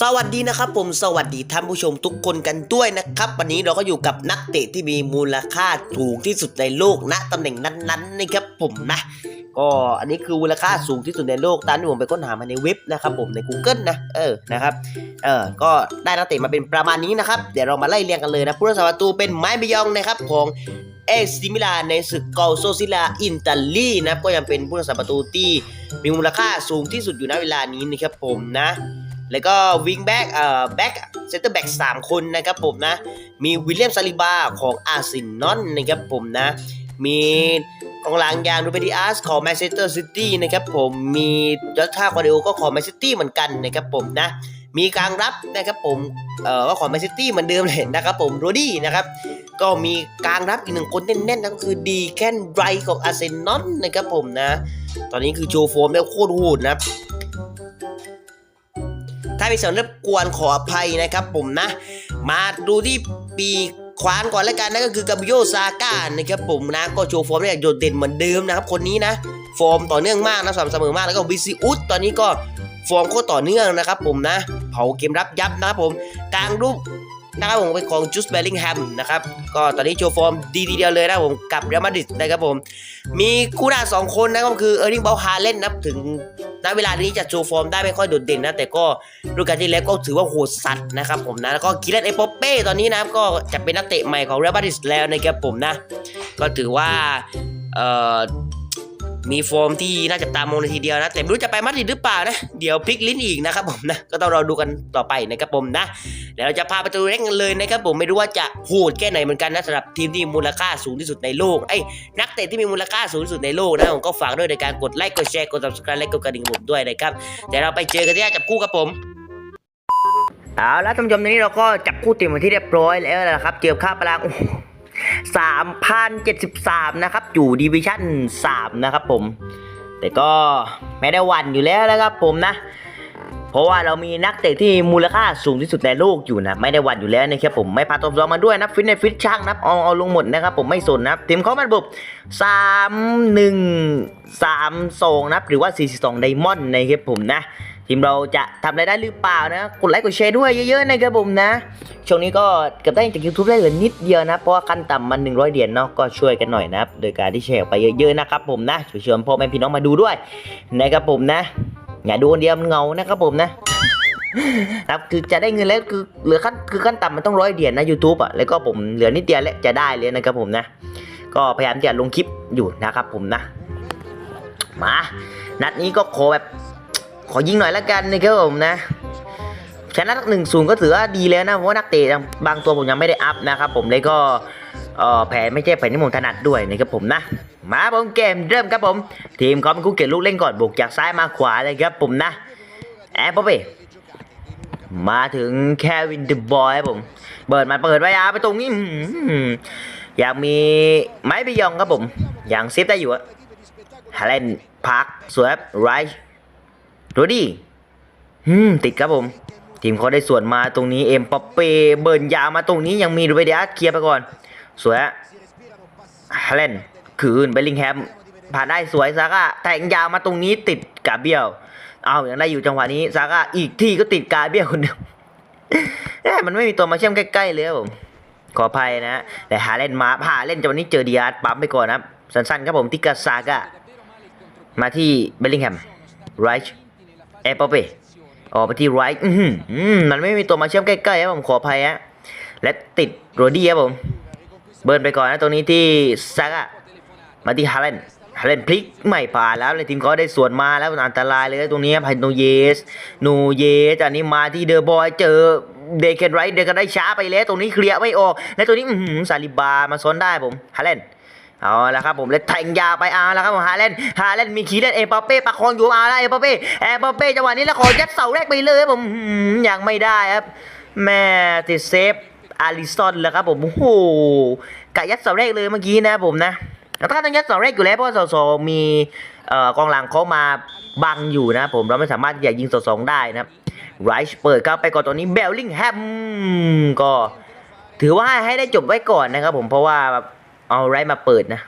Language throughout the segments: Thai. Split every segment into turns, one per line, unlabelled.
สวัสดีนะครับผมสวัสดีท่านผู้ชมทุกคนกันด้วยนะครับ วันนี้เราก็อยู่กับนักเตะที่มีมูลค่าสูงที่สุดในโลกณตำแหน่งนั้นๆนะครับผมนะ ก็อันนี้คือมูลค่าสูงที่สุดในโลกตามที่ผมไปค้นหามาในเว็บนะครับผมใน Google นะเออนะครับเออก็ได้นักเตะมาเป็นประมาณนี้นะครับ เดี๋ยวเรามาไล่เรียงกันเลยนะผู้รักษาประตูเป็นไม้บยองนะครับของเอซิมิลาในศึกเกาโซซิลาอินเตาลีนะครับก็ยังเป็นผู้รักษาประตูที่มีมูลค่าสูงที่สุดอยู่ณเวลานี้นะครับผมนะ แล้วก็วิงแบ็กเอ่อแบ็กเซนเตอร์แบ็กสามคนนะครับผมนะ มีวิลเลียมซาลิบาของอาร์เซนอลนะครับผมนะ มีกองหลังอย่างรูเบดิอาสของแมนเชสเตอร์ซิตี้นะครับผม มีจอร์ท่าควาเดโอก็ของแมนซิตี้เหมือนกันนะครับผมนะ มีกลางรับนะครับผม เอ่อก็ของแมนซิตี้เหมือนเดิมเลยนะครับผมโรดี้นะครับ ก็มีกลางรับอีกหนึ่งคนแน่นๆนั่นก็คือดีแคนไรของอาร์เซนอลนะครับผมนะ ตอนนี้คือโชว์โฟมได้โคตรโหดนะ ถ้ามีส่วนรบกวนขออภัยนะครับผมนะ มาดูที่ปีควานก่อนแล้วกันนะก็คือกาบิโยซาก้านะครับผมนะก็โชว์ฟอร์มได้อย่างโดดเด่นเหมือนเดิมนะครับคนนี้นะฟอร์มต่อเนื่องมากนะสม่ำเสมอมากแล้วก็วิซิอุสตอนนี้ก็ฟอร์มโคตรต่อเนื่องนะครับผมนะเผาเกมรับยับนะครับผมกลางรูป นะครับผมเป็นของจูสเบลลิงแฮมนะครับก็ตอนนี้โชว์ฟอร์มดีทีเดียวเลยนะครับผมกับเรอัลมาดริดนะครับผม มีคู่หน้าสองคนนะก็คือเออร์ลิงเบลฮาเล่นนับถึงณเวลานี้จะโชว์ฟอร์มได้ไม่ค่อยโดดเด่นนะ แต่ก็ฤดูกาลที่แล้วก็ถือว่าโหดสัตว์นะครับผมนะ แล้วก็คิเลนเอโปเป้ตอนนี้นะครับก็จะเป็นนักเตะใหม่ของเรอัลมาดริดแล้วนะครับผมนะ ก็ถือว่าเอ่อ มีฟอร์มที่น่าจับตามองเลยทีเดียวนะ แต่ไม่รู้จะไปมาดริดหรือเปล่านะ เดี๋ยวพลิกลิ้นอีกนะครับผมนะ ก็ต้องรอดูกันต่อไปนะครับผมนะเดี๋ยวเราจะพาไปตัวเล็กกันเลยนะครับผมไม่รู้ว่าจะโหดแค่ไหนเหมือนกันนะสำหรับทีมที่มูลค่าสูงที่สุดในโลกไอ้นักเตะที่มีมูลค่าสูงที่สุดในโลกนะผมก็ฝากด้วยในการกดไลค์กดแชร์กด subscribe และกดกระดิ่งผมด้วยนะครับเดี๋ยวเราไปเจอกันที่จับคู่ครับผมเอาละท่านผู้ชมตอนนี้เราก็จับคู่ทีมมาที่เรียบร้อยแล้วนะครับเจอค่าพลัง สามพันเจ็ดสิบสามนะครับ อยู่ดิวิชั่นสามนะครับผม แต่ก็ไม่ได้วันอยู่แล้วนะครับผมนะ เพราะว่าเรามีนักเตะที่มูลค่าสูงที่สุดในโลกอยู่นะ ไม่ได้วันอยู่แล้วนะครับผม ไม่พาตัวซ้อมมาด้วยนะฟิตในฟิตช่างนะเอาเอาลงหมดนะครับผมไม่สนนะทีมเขามันบุบสามหนึ่งสามสองนะหรือว่าสี่สิบสองไดมอนด์นะครับผมนะ ทีมเราจะทำอะไรได้หรือเปล่านะ กดไลค์กดแชร์ด้วยเยอะๆนะครับผมนะ ช่วงนี้ก็เก็บได้จาก YouTube ได้เหลือนิดเดียวนะ เพราะว่าขั้นต่ำมัน 100 เหรียญเนาะก็ช่วยกันหน่อยนะครับ โดยการที่แชร์ออกไปเยอะๆนะครับผมนะชวยชวนพ่อแม่พี่น้องมาดูด้วยนะครับผมนะ อย่าดูคนเดียวมันเงานะครับผมนะครับคือจะได้เงินแล้วคือเหลือขั้นคือขั้นต่ำมันต้องร้อยเหรียญนะ YouTube อะแล้วก็ผมเหลือนิดเดียวแล้วจะได้เลยนะครับผมนะ ก็พยายามจะลงคลิปอยู่นะครับผมนะ มา นัดนี้ก็ขอแบบ ขอยิงหน่อยละกันนะครับผมนะชนะหนึ่งศูนย์ก็ถือว่าดีแล้วนะเพราะว่านักเตะบางตัวผมยังไม่ได้อัพนะครับผมเลยก็แผนไม่ใช่แผนที่ผมถนัดด้วยนะครับผมนะ มาผมเกมเริ่มครับผม ทีมเขาเป็นคู่เกตลูกเล่นก่อนบุกจากซ้ายมาขวาเลยครับผมนะแอบป๊อปปี้มาถึงแควินเดอะบอยครับผม เปิดมาเปิดไว้อาไปตรงนี้อยากมีไม้ไปยองครับผม อย่างเซฟได้อยู่อะฮาเลนพักสวยไรท์ โรดี้อืมติดครับผม ทีมเขาได้ส่วนมาตรงนี้เอ็มปอปเป้เบิร์นยามาตรงนี้ยังมีรูเบเดียสเคลียร์ไปก่อน สวยอะเลนคืนเบลลิงแฮมผ่านได้สวยซาก้าแทงยาวมาตรงนี้ติดกาเบียว เอาอย่างได้อยู่จังหวะนี้ซาก้าอีกทีก็ติดกาเบียวคนเดียวเอ๊ะมันไม่มีตัวมาเชื่อมใกล้ๆเลยผมขออภัยนะ แต่หาเล่นมาหาเล่นจังหวะนี้เจอดีอาร์ตปั๊มไปก่อนนะครับสั้นๆครับผมติกาซาก้ามาที่เบลลิงแฮมไรท์ เอปเป้ออกไปที่ไรท์มันไม่มีตัวมาเชื่อมใกล้ๆครับผมขออภัยฮะและติดโรดี้ครับผม เบิร์นไปก่อนนะตรงนี้ที่ซากะมาที่ฮาเลนฮาเลนพลิกไม่ผ่านแล้วเลยทีมเขาได้สวนมาแล้วมันอันตรายเลยตรงนี้ครับไฮโนเยสนูเยสอันนี้มาที่เดอะบอยเจอเดเคนไรท์เดกันได้ช้าไปแล้วตรงนี้เคลียร์ไม่ออกและตรงนี้อือหือซาลิบามาซ้อนได้ผมฮาเลน เอาละครับผมแล้วแทงยาไปเอาละครับผมฮาเลนฮาเลนมีคีเล่นเอปาเป้ประคองอยู่เอาละเอปาเป้เอปาเป้จังหวะนี้แล้วขอยัดเสาแรกไปเลยครับผมยังไม่ได้ครับแม่ติดเซฟอาริซอนแล้วครับผมโอ้โหกะยัดเสาแรกเลยเมื่อกี้นะผมนะแล้วถ้าต้องยัดเสาแรกอยู่แล้วเพราะว่าเสาสองมีกองหลังเขามาบังอยู่นะผมเราไม่สามารถที่จะยิงเสาสองได้นะครับไรช์เปิดเข้าไปก่อนตอนนี้เบลลิงแฮมก็ ถือว่าให้ได้จบไว้ก่อนนะครับผมเพราะว่า เอาไรมาเปิดนะ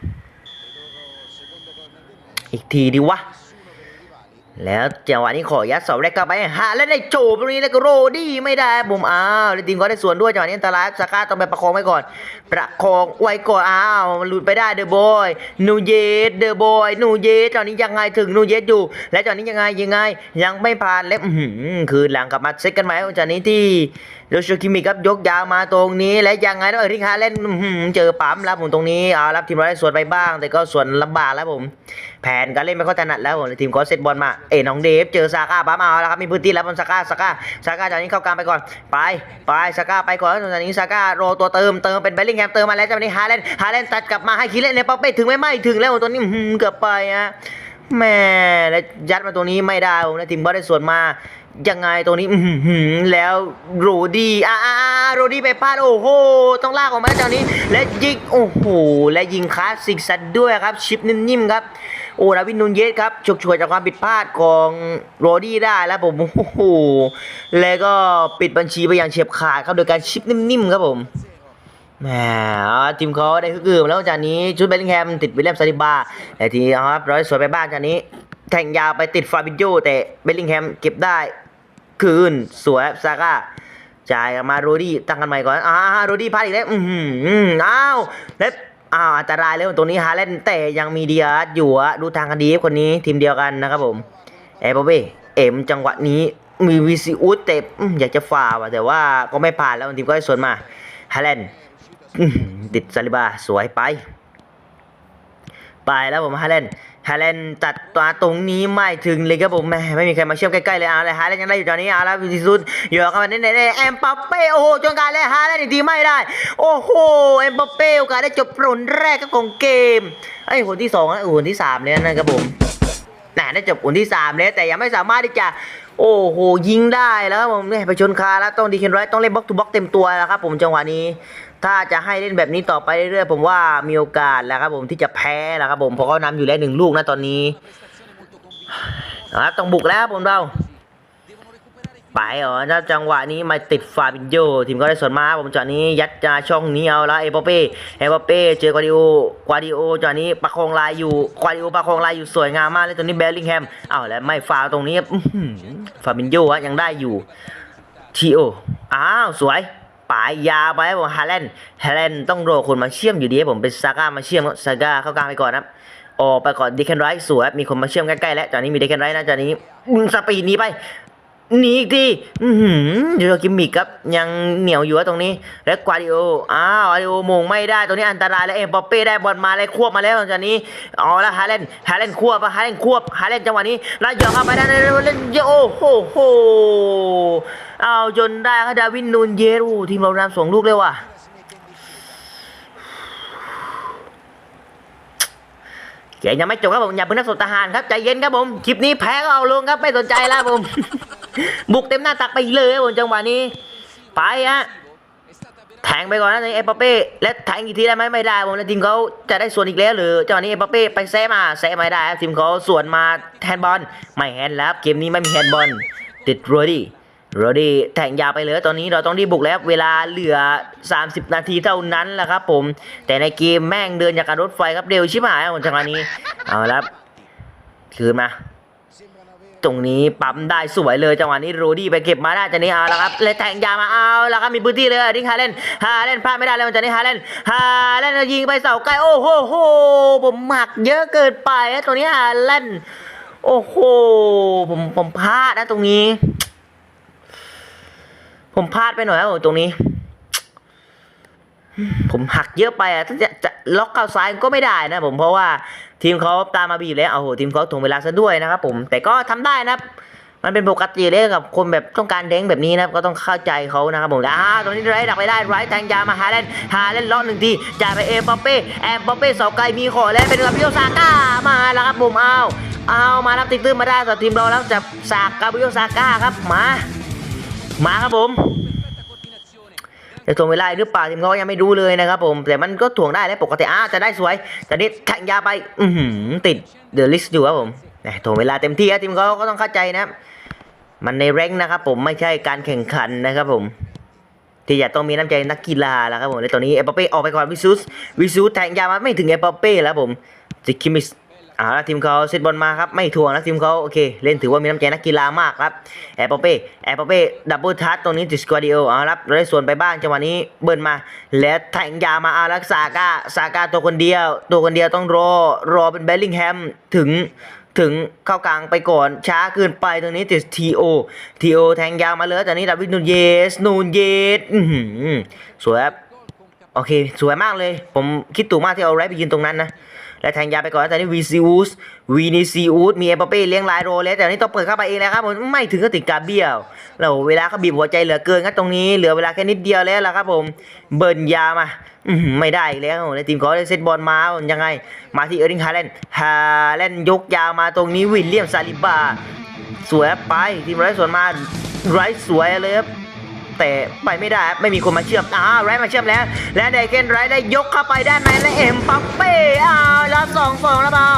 อีกทีดีวะ แล้วจังหวะนี้ขอยัดเสาแรกกลับไปหาแล้วได้โจบตรงนี้แล้วก็โรดี้ไม่ได้บุมอ้าวแล้วทีมก็ได้ส่วนด้วยจังหวะนี้อันตรายสก้าต้องไปประคองไว้ก่อน ประคองไว้ก่อนอ้าวมันหลุดไปได้เดอะบอยนูเยสเดอะบอยนูเยสจังหวะนี้ยังไงถึงนูเยสอยู่ และจังหวะนี้ยังไงยังไงยังไม่ผ่านเล็บคืนหลังกลับมาเซตกันไหมจังหวะนี้ที่ โดชคิมิครับยกยาวมาตรงนี้ และยังไงต้องเอริกฮาเล่นเจอปั๊มแล้วผมตรงนี้เอารับทีมเราได้ส่วนไปบ้าง แต่ก็ส่วนลำบากแล้วผม แผนการเล่นไม่ค่อยถนัดแล้วผมทีมก็เซตบอลมาเอ็น้องเดฟเจอซาก้าปั๊มเอาแล้วครับมีพื้นที่แล้วบนซาก้าซาก้าซาก้าจากนี้เข้ากลางไปก่อน ไปไปซาก้าไปก่อนแล้วจากนี้ซาก้ารอตัวเติมเติมเป็นเบลลิงแฮมเติมมาแล้วจากนี้ฮาเลนฮาเลนตัดกลับมาให้คิเล่นเนี่ยป๊อปเป้ถึงไม่ไม่ถึงแล้วตัวนี้เกือบไปฮะแม่แล้วยัดมาตัวนี้ไม่ได้ผมนะทีมก็ได้ส่วนมา ยังไงตัวนี้อืแล้วโรดี้อ่าอ่าอ่าโรดี้ไปพลาดโอ้โหต้องลากออกมาจากนี้ และยิงโอ้โหและยิงคลาสสิกสัตว์ด้วยครับ ชิปนิ่มๆครับโอ้ดาวินนูนเยสครับฉกฉวยจากความผิดพลาดของโรดี้ได้แล้วผมโอ้โหแล้วก็ปิดบัญชีไปอย่างเฉียบขาดครับโดยการชิปนิ่มๆครับผมแหมทีมเขาได้ฮึกอืมแล้วจากนี้ชุดเบลลิงแฮมติดวิลเลียมซาลิบาแต่ทีนี้ครับร้อยสวยไปบ้างจากนี้แทงยาวไปติดฟาบิโยแต่เบลลิงแฮมเก็บได้ คืน สวยซาก้าจ่ายมาโรดี้ตั้งกันใหม่ก่อนอ่าโรดี้พลาดอีกแล้วอือหืออ้าวแล้วอ้าวอันตรายแล้วตรงนี้ฮาเลนแต่ยังมีเดียร์อยู่อะดูทางกันดีคนนี้ทีมเดียวกันนะครับผมเอเบเบ้เอ็มจังหวะนี้มีวิซิอุสแต่อืมอยากจะฝ่าว่ะแต่ว่าก็ไม่ผ่านแล้วทีมก็ได้สวนมาฮาเลนติดซาลิบาสวยไป ไปแล้วผมฮาเลน ฮาเลนตัดตัวตรงนี้ไม่ถึงเลยครับผมแม่ไม่มีใครมาเชื่อมใกล้ๆเลยเอาเลยฮาเลนยังได้อยู่ตอนนี้เอาแล้ววิซิซุนอยู่เข้ามาเน้นๆแอมปัปเป้โอ้โหจนการเลยฮาเลนอีไม่ได้ โอ้โหเอ็มปัปเป้โอกาสได้จบผลแรกของเกมไอ้คนที่สองนะคนที่สามเนี่ยนะครับผมน่าได้จบอุ่นที่3แล้วแต่ยังไม่สามารถที่จะโอ้โหยิงได้แล้วครับผมเนี่ยไปชนคาแล้วต้องดีเคนไรต้องเล่นบล็อกทูบล็อกเต็มตัวแล้วครับผมจังหวะนี้ ถ้าจะให้เล่นแบบนี้ต่อไปเรื่อยๆผมว่ามีโอกาสแล้วครับผมที่จะแพ้แล้วครับผมเพราะเขานำอยู่แล้วหนึ่งลูกนะตอนนี้เอาละต้องบุกแล้วผมเราไปเหรอถ้าจังหวะนี้มาติดฟาบินโยทีมก็ได้ส่วนมาผมจังหวะนี้ยัดจาช่องนี้เอาละเอเปเป้เอเปเป้เจอกวาดิโอกวาดิโอจังหวะนี้ประคองลายอยู่กวาดิโอประคองลายอยู่สวยงามมากเลยตอนนี้เบลลิงแฮมอ้าวแล้วไม่ฟาวตรงนี้ฟาบินโยฮะยังได้อยู่ทีโออ้าวสวย ปายยาไปครับผมฮาเลนฮาเลนต้องรอคนมาเชื่อมอยู่ดีครับผมเป็นซาก้ามาเชื่อมซาก้าเข้ากลางไปก่อนครับออกไปก่อนดีแคนไรส์สวยมีคนมาเชื่อมใกล้ๆแล้วจอนนี้มีดีแคนไรส์นะจอนนี้มึงสปีดนี้ไป หนีอีกทีอือหือเดี๋ยวกิมมิกครับ ยังเหนียวอยู่ตรงนี้ แล้วกวาดิโอ อ้าวกวาดิโอมงไม่ได้ ตรงนี้อันตรายแล้วเอ็มปอปเป้ได้บอลมาเลยควบมาแล้วจากนี้เอาละฮาเลนฮาเลนควบฮาเลนควบฮาเลนจังหวะนี้แล้วยองเข้าไปได้เลยเล่นโอ้โหโหเอาจนได้ครับดาวินนูนเยสโอ้ทีมเรานำสองลูกเลยว่ะเกมยังไม่จบครับผมอย่าเพิ่งนักสนทหารครับใจเย็นครับผมคลิปนี้แพ้ก็เอาลงครับไม่สนใจแล้วผม บุกเต็มหน้าตักไปเลยครับผมจังหวะนี้ ไปฮะแทงไปก่อนนะในเอปเป้และแทงอีกทีได้ไหมไม่ได้ผมแล้วทีมเขาจะได้ส่วนอีกแล้วหรือจังหวะนี้เอปเป้ไปแซมาแซะไม่ได้ครับทีมเขาส่วนมาแฮนด์บอลไม่แฮนด์แล้วครับเกมนี้ไม่มีแฮนด์บอลติดโรดี้โรดี้แทงยาวไปเลยตอนนี้เราต้องรีบบุกแล้วเวลาเหลือ 30 นาทีเท่านั้นแหละครับผม แต่ในเกมแม่งเดินจากการรถไฟครับเร็วชิบหายครับผมจังหวะนี้เอาละคืนมา ตรงนี้ปั๊มได้สวยเลยจังหวะนี้โรดี้ไปเก็บมาได้จากนี้เอาละครับเลยแทงยามาเอาแล้วครับมีพื้นที่เลยดิ้งฮาเลนฮาเลนพลาดไม่ได้เลยจากนี้ฮาเลนฮาเลนยิงไปเสาไกลโอ้โหโหผมหมักเยอะเกินไปนะตรงนี้ฮาเลนโอ้โหผมผมพลาดนะตรงนี้ ผมพลาดไปหน่อยครับตรงนี้ ผมหักเยอะไปอะถ้าจะจะ ล็อกเข้าซ้ายก็ไม่ได้นะผมเพราะว่าทีมเขาตามมาบีบแล้วโอ้โหทีมเขาถ่วงเวลาซะด้วยนะครับผมแต่ก็ทำได้นะครับ มันเป็นปกติเลยกับคนแบบต้องการเด้งแบบนี้นะครับก็ต้องเข้าใจเขานะครับผมอ่าตรงนี้ไรดักไปได้ไรแทงยามาฮาเลนฮาเลนล็อกหนึ่งทีจ่ายไปเอ็มบัปเป้แอมบัปเป้เสาไกลมีขอแล้วเป็นกับพิโยซาก้ามาแล้วครับผมเอาเอามารับติดตื้นมาได้สำหรับทีมเราแล้วจากซากกาบิโยซาก้าครับมา มาครับผม จะถ่วงเวลาหรือเปล่าทีมเขาก็ยังไม่รู้เลยนะครับผมแต่มันก็ถ่วงได้แล้วปกติอ้าจะได้สวยแต่นี้แทงยาไปอืติดเดอะลิสอยู่ครับผมถ่วงเวลาเต็มที่ครับทีมเขาก็ต้องเข้าใจนะมันในแรงนะครับผมไม่ใช่การแข่งขันนะครับผมที่จะต้องมีน้ำใจนักกีฬาแล้วครับผมและตอนนี้เอปเป้ออกไปก่อนวิซูสวิซูสแทงยามาไม่ถึงเอปเป้แล้วผมจิคิมิส อาละทีมเขาเซตบอลมาครับไม่ทวงนะทีมเขาโอเคเล่นถือว่ามีน้ำใจนักกีฬามากครับแอร์ปอเป้แอร์ปอเป้ดับเบิลทัชตรงนี้ติดสกอดิโอเอาละเราได้ส่วนไปบ้างจังหวะนี้เบิร์นมา แล้วแทงยาวมาเอาละซาก้าซาก้าตัวคนเดียว ตัวคนเดียวต้องรอรอเป็นเบลลิงแฮมถึงถึงเข้ากลางไปก่อนช้าเกินไปตรงนี้ติดทีโอทีโอแทงยาวมาเลยแต่นี้ดาวิดนูนเยสนูนเยสอื้อหือสวยครับโอเค สวยมากเลย ผมคิดถูกมากที่เอาไรไปยืนตรงนั้นนะ และแทงยาไปก่อนแต่นี่วีซิอุสวีนิซิอุสมีเอปเป้เลี้ยงลายโรเลยแต่นี้ต้องเปิดเข้าไปเองแล้วครับผมไม่ถึงก็ติดกาเบียวแล้วเวลาเขาบีบหัวใจเหลือเกินครับตรงนี้เหลือเวลาแค่นิดเดียวแล้วล่ะครับผมเบิร์นยามาไม่ได้อีกแล้วในทีมขาได้เซตบอลมายังไง มาที่เออร์ลิงฮาแลนฮาแลนยกยาวมาตรงนี้วิลเลียมซาลิบาสวยไปทีมไรสวนมาไรสวยเลยครับ แต่ไปไม่ได้ไม่มีคนมาเชื่อมอ้าวไรมาเชื่อมแล้ว และไดเกนไรได้ยกเข้าไปด้านในและเอ็มปัปเป้อ้าวแล้วสองสองแล้วเปล่า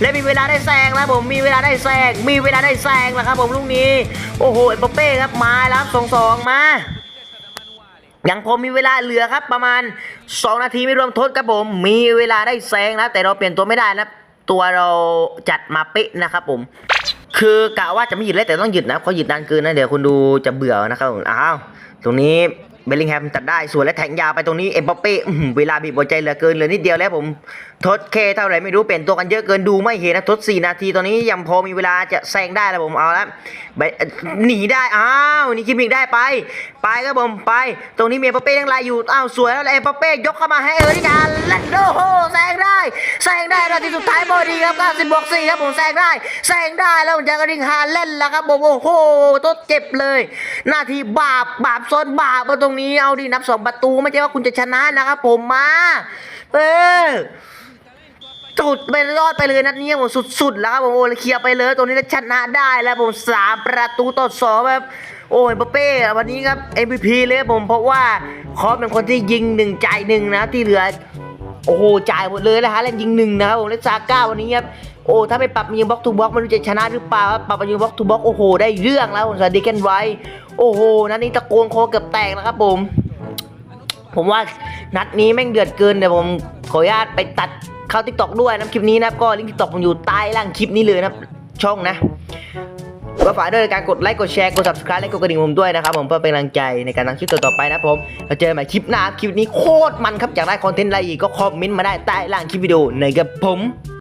และมีเวลาได้แซงแล้วผมมีเวลาได้แซงมีเวลาได้แซงแล้วครับผมลูกนี้ โอ้โหเอ็มปัปเป้ครับมาแล้วครับสองสองมายังพอมีเวลาเหลือครับประมาณ 2 นาทีไม่รวมทดครับผม มีเวลาได้แซงนะแต่เราเปลี่ยนตัวไม่ได้นะตัวเราจัดมาเป๊ะนะครับผม คือกะว่าจะไม่หยุดเลยแต่ต้องหยุดนะเพราหยุดนานเกินนะเดี๋ยวคุณดูจะเบื่อนะครับผมอ้าว ตรงนี้เบลลิงแฮมตัดได้ส่วนและแทงยาวไปตรงนี้เอ็มบัปเป้เวลาบีบหัวใจเหลือเกินเหลือนิดเดียวแล้วผมทดเคเท่าไหร่ไม่รู้เปลี่ยนตัวกันเยอะเกินดูไม่เห็นนะทด 4 นาทีตอนนี้ยังพอมีเวลาจะแซงได้แล้วผมเอาละ ไปหนีได้ อ้าวนี่คิมมิกได้ไป ไปครับผมไป ตรงนี้มีเอปเป้ยังลายอยู่ อ้าวสวยแล้วเอ็มบัปเป้ยกเข้ามาให้เออร์ลิงฮาแลนโอ้โหแซงได้แซงได้นาทีสุดท้ายบอดีครับ90บวก4ครับผมแซงได้แซงได้แล้วจากริงฮาแลนแล้วครับผมโอ้โหทดเจ็บเลยหน้าที่บาปบาปซ้อนบาปมาตรงนี้เอาดินับสองประตูไม่ใช่ว่าคุณจะชนะนะครับผมมา เออ จุดไปรอดไปเลยนัดนี้ผมสุดๆ แล้วครับผมโอ้เคลียร์ไปเลยตรงนี้แล้วชนะได้แล้วผมสามประตูต่อสองแบบโอ้ยเปเป้วันนี้ครับ MVP เลยผมเพราะว่าคอสเป็นคนที่ยิงหนึ่งจ่ายหนึ่งนะที่เหลือ โอ้โหจ่ายหมดเลยแล้วฮะแล้วยิงหนึ่งนะครับผมและซาก้าวันนี้ครับโอ้ถ้าไปปรับยิงบล็อกทูบล็อกมันจะชนะหรือเปล่าปรับยิงบล็อกทูบล็อกโอ้โหได้เรื่องแล้วผมสวัสดีกันไว้โอ้โหนัดนี้ตะโกนโคเกือบแตกแล้วครับผม ผมว่านัดนี้แม่งเดือดเกินเดี๋ยวผมขออนุญาตไปตัด เข้าทิกตอกด้วยนะคลิปนี้นะครับก็ลิงก์ทิกตอกผมอยู่ใต้ล่างคลิปนี้เลยนะครับช่องนะก็ฝากด้วยในการกดไลค์กดแชร์กด subscribe และกดกระดิ่งผมด้วยนะครับผมเพื่อเป็นกำลังใจในการทำคลิปต่อๆไปนะผมเราเจอกันใหม่คลิปหน้าครับคลิปนี้โคตรมันครับอยากได้คอนเทนต์อะไรอีกก็คอมเมนต์มาได้ใต้ล่างคลิปวิดีโอนะครับผม